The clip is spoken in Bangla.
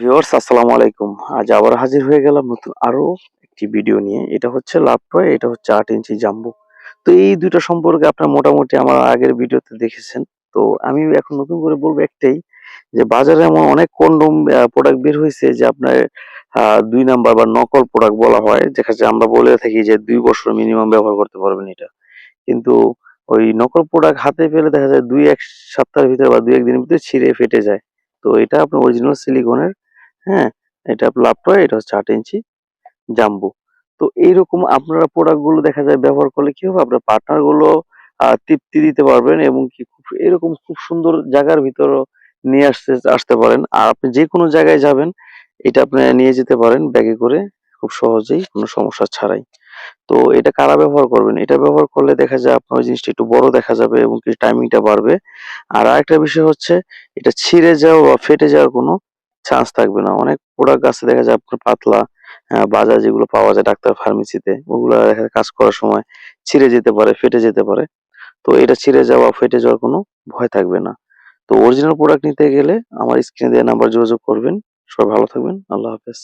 ভিউয়ার্স, আসসালামু আলাইকুম। আজ আবার হাজির হয়ে গেলাম নতুন আরও একটি ভিডিও নিয়ে। এটা হচ্ছে লাভটয় এটা হচ্ছে আট ইঞ্চি জাম্বু। তো এই দুইটা সম্পর্কে আপনারা মোটামুটি আমার আগের ভিডিওতে দেখেছেন। তো আমি এখন নতুন করে বলব একটাই, যে বাজারে এমন অনেক কন্ডম প্রোডাক্ট বের হয়েছে যে আপনার দুই নাম্বার বা নকল প্রোডাক্ট বলা হয়। দেখা যায় আমরা বলে থাকি যে দুই বছর মিনিমাম ব্যবহার করতে পারবেন এটা। কিন্তু ওই নকল প্রোডাক্ট হাতে পেলে দেখা যায় দুই এক সপ্তাহের ভিতরে বা দুই একদিনের ভিতরে ছিঁড়ে ফেটে যায়। তো এটা আপনার অরিজিনাল সিলিকনের হ্যাঁ এটা লাভটয় এটা হচ্ছে আট ইঞ্চি জাম্বু তো এইরকম আপনারা প্রোডাক্টগুলো দেখা যায় ব্যবহার করলে কি হবে? আপনার পার্টনারগুলো আহ, তৃপ্তি দিতে পারবেন এবং কি খুব এরকম খুব সুন্দর জায়গার ভিতর নিয়ে আসতে আসতে পারেন। আর আপনি যে কোনো জায়গায় যাবেন এটা আপনি নিয়ে যেতে পারেন ব্যাগে করে খুব সহজেই কোনো সমস্যা ছাড়াই। তো এটা কারা ব্যবহার করবেন? এটা ব্যবহার করলে দেখা যায় আপনার ওই জিনিসটা একটু বড় দেখা যাবে এবং কি টাইমিংটা বাড়বে। আর আরেকটা বিষয় হচ্ছে এটা ছিঁড়ে যাওয়া বা ফেটে যাওয়ার কোনো চান্স থাকবে না। অনেক প্রোডাক্ট আছে, দেখা যায় আপনার পাতলা বাজার যেগুলো পাওয়া যায় ডাক্তার ফার্মেসিতে ওগুলো কাজ করার সময় ছিঁড়ে যেতে পারে, ফেটে যেতে পারে। তো এটা ছিঁড়ে যাওয়া, ফেটে যাওয়ার কোনো ভয় থাকবে না। তো অরিজিনাল প্রোডাক্ট নিতে গেলে আমার স্ক্রিনে দেওয়া নাম্বার যোগাযোগ করবেন। সবাই ভালো থাকবেন। আল্লাহ হাফেজ।